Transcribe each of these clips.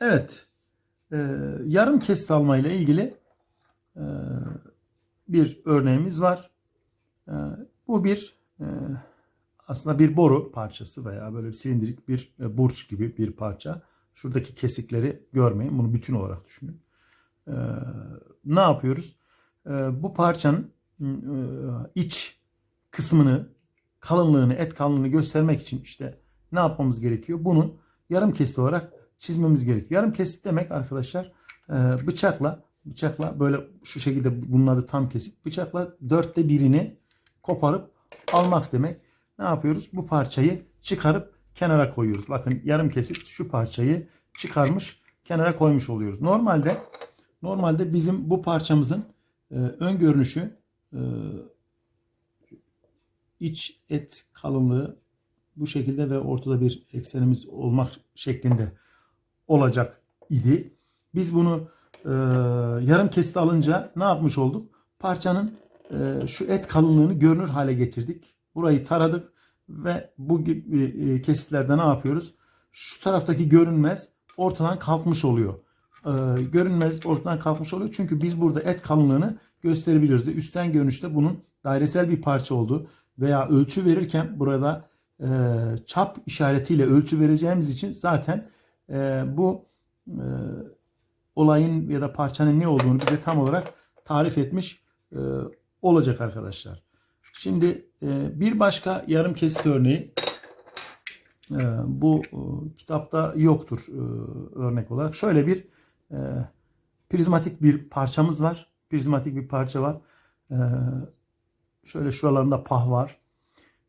Evet. Ee, yarım kesit alma ile ilgili e, bir örneğimiz var. Ee, bu bir e, aslında bir boru parçası veya böyle bir silindirik bir e, burç gibi bir parça. Şuradaki kesikleri görmeyin. Bunu bütün olarak düşünün. Ee, ne yapıyoruz? Ee, bu parçanın e, iç kısmını, kalınlığını, et kalınlığını göstermek için işte ne yapmamız gerekiyor? Bunu yarım kesit olarak çizmemiz gerekiyor. Yarım kesit demek arkadaşlar e, bıçakla bıçakla böyle şu şekilde bunun adı tam kesit. Bıçakla dörtte birini koparıp almak demek. Ne yapıyoruz? Bu parçayı çıkarıp kenara koyuyoruz. Bakın yarım kesit şu parçayı çıkarmış kenara koymuş oluyoruz. Normalde normalde bizim bu parçamızın e, ön görünüşü e, iç et kalınlığı bu şekilde ve ortada bir eksenimiz olmak şeklinde olacak idi. Biz bunu e, yarım kesit alınca ne yapmış olduk? Parçanın e, şu et kalınlığını görünür hale getirdik. Burayı taradık ve bu gibi e, kesitlerde ne yapıyoruz? Şu taraftaki görünmez ortadan kalkmış oluyor. E, görünmez ortadan kalkmış oluyor. Çünkü biz burada et kalınlığını gösterebiliyoruz. Üstten görünüşte bunun dairesel bir parça olduğu veya ölçü verirken burada e, çap işaretiyle ölçü vereceğimiz için zaten e, bu e, olayın ya da parçanın ne olduğunu bize tam olarak tarif etmiş e, olacak arkadaşlar. Şimdi e, bir başka yarım kesit örneği e, bu e, kitapta yoktur e, örnek olarak. Şöyle bir e, prizmatik bir parçamız var. Prizmatik bir parça var. E, şöyle şuralarında pah var.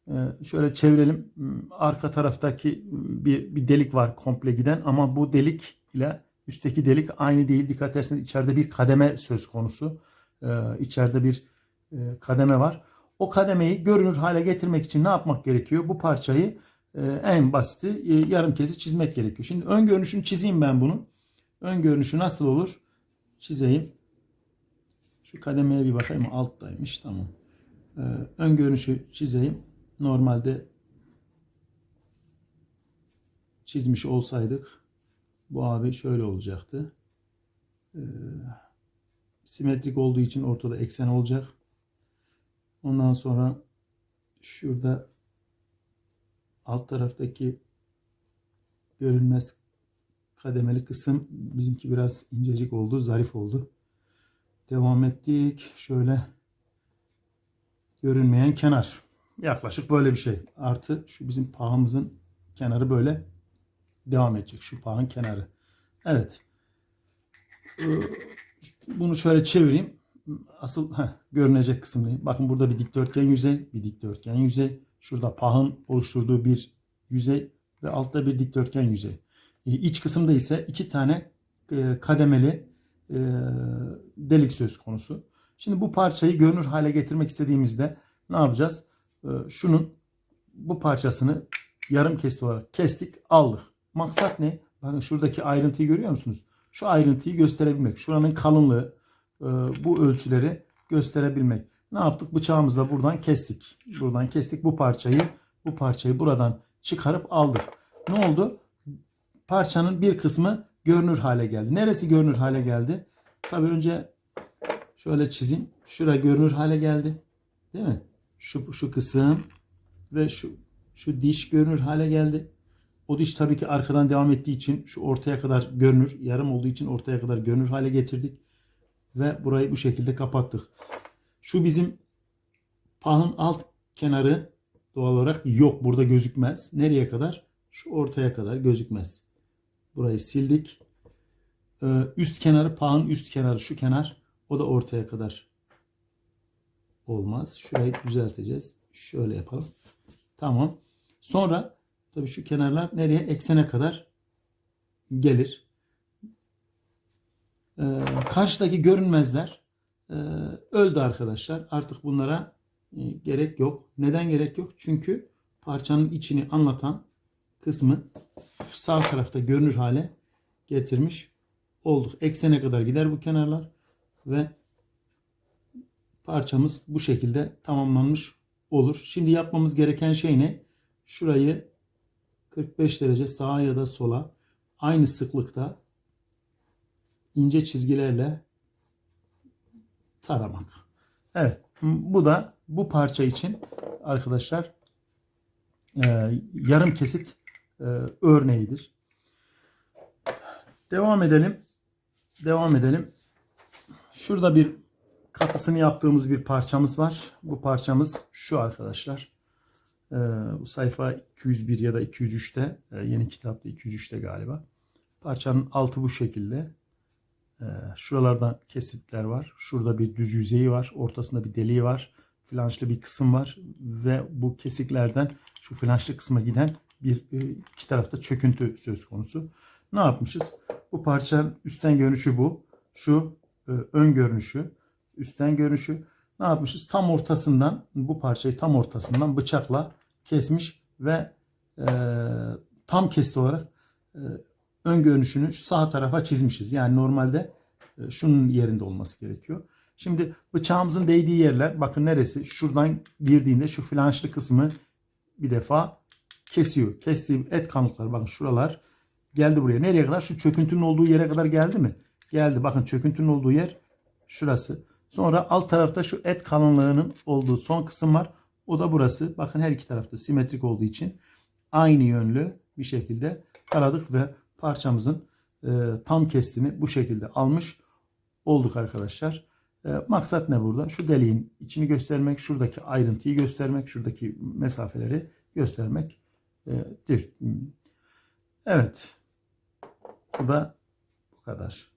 E, şöyle çevirelim. Arka taraftaki bir, bir delik var komple giden ama bu delik ile üstteki delik aynı değil. Dikkat ederseniz içeride bir kademe söz konusu. E, içeride bir e, kademe var. O kademeyi görünür hale getirmek için ne yapmak gerekiyor? Bu parçayı e, en basiti e, yarım kezi çizmek gerekiyor. Şimdi ön görünüşünü çizeyim ben bunun. Ön görünüşü nasıl olur? Çizeyim. Şu kademeye bir bakayım. Alttaymış. Tamam. E, ön görünüşü çizeyim. Normalde çizmiş olsaydık bu abi şöyle olacaktı. E, simetrik olduğu için ortada eksen olacak. Ondan sonra şurada alt taraftaki görünmez kademeli kısım bizimki biraz incecik oldu, zarif oldu. Devam ettik. Şöyle görünmeyen kenar. Yaklaşık böyle bir şey. Artı şu bizim pahımızın kenarı böyle devam edecek. Şu pahın kenarı. Evet. Ee, Bunu şöyle çevireyim asıl heh, görünecek kısmı. Bakın burada bir dikdörtgen yüzey, bir dikdörtgen yüzey. Şurada pahın oluşturduğu bir yüzey ve altta bir dikdörtgen yüzey. E, iç kısımda ise iki tane e, kademeli e, delik söz konusu. Şimdi bu parçayı görünür hale getirmek istediğimizde ne yapacağız? E, şunun bu parçasını yarım kesit olarak kestik, aldık. Maksat ne? Bakın şuradaki ayrıntıyı görüyor musunuz? Şu ayrıntıyı gösterebilmek. Şuranın kalınlığı, e, bu ölçüleri gösterebilmek. Ne yaptık? Bıçağımızla buradan kestik. Buradan kestik bu parçayı. Bu parçayı buradan çıkarıp aldık. Ne oldu? Parçanın bir kısmı görünür hale geldi. Neresi görünür hale geldi? Tabii önce şöyle çizeyim. Şura görünür hale geldi. Değil mi? Şu, şu kısım ve şu şu diş görünür hale geldi. O diş tabii ki arkadan devam ettiği için şu ortaya kadar görünür. Yarım olduğu için ortaya kadar görünür hale getirdik ve burayı bu şekilde kapattık. Şu bizim pahın alt kenarı doğal olarak yok. Burada gözükmez. Nereye kadar? Şu ortaya kadar gözükmez. Burayı sildik. Ee, üst kenarı pahın üst kenarı şu kenar. O da ortaya kadar olmaz. Şurayı düzelteceğiz. Şöyle yapalım. Tamam. Sonra tabii şu kenarlar nereye? Eksene kadar gelir. Ee, karşıdaki görünmezler e, öldü arkadaşlar. Artık bunlara e, gerek yok. Neden gerek yok? Çünkü parçanın içini anlatan kısmı sağ tarafta görünür hale getirmiş olduk. Eksene kadar gider bu kenarlar ve parçamız bu şekilde tamamlanmış olur. Şimdi yapmamız gereken şey ne? Şurayı 45 derece sağa ya da sola aynı sıklıkta ince çizgilerle taramak. Evet. Bu da bu parça için arkadaşlar e, yarım kesit e, örneğidir. Devam edelim. Devam edelim. Şurada bir katısını yaptığımız bir parçamız var. Bu parçamız şu arkadaşlar. Ee, bu sayfa 201 ya da 203'te. Ee, yeni kitapta 203'te galiba. Parçanın altı bu şekilde. Ee, şuralardan kesitler var. Şurada bir düz yüzeyi var. Ortasında bir deliği var. Flanşlı bir kısım var. Ve bu kesiklerden şu flanşlı kısma giden bir e, iki tarafta çöküntü söz konusu. Ne yapmışız? Bu parçanın üstten görünüşü bu. Şu e, ön görünüşü, üstten görünüşü. Ne yapmışız? Tam ortasından bu parçayı tam ortasından bıçakla kesmiş ve e, tam kesti olarak e, ön görünüşünü sağ tarafa çizmişiz. Yani normalde e, şunun yerinde olması gerekiyor. Şimdi bıçağımızın değdiği yerler bakın neresi? Şuradan girdiğinde şu flanşlı kısmı bir defa kesiyor. Kestiğim et kanıkları bakın şuralar geldi buraya. Nereye kadar? Şu çöküntünün olduğu yere kadar geldi mi? Geldi. Bakın çöküntünün olduğu yer şurası. Sonra alt tarafta şu et kalınlığının olduğu son kısım var. O da burası. Bakın her iki tarafta simetrik olduğu için aynı yönlü bir şekilde taradık ve parçamızın e, tam kestini bu şekilde almış olduk arkadaşlar. E, maksat ne burada? Şu deliğin içini göstermek, şuradaki ayrıntıyı göstermek, şuradaki mesafeleri göstermektir. Evet. Bu da bu kadar.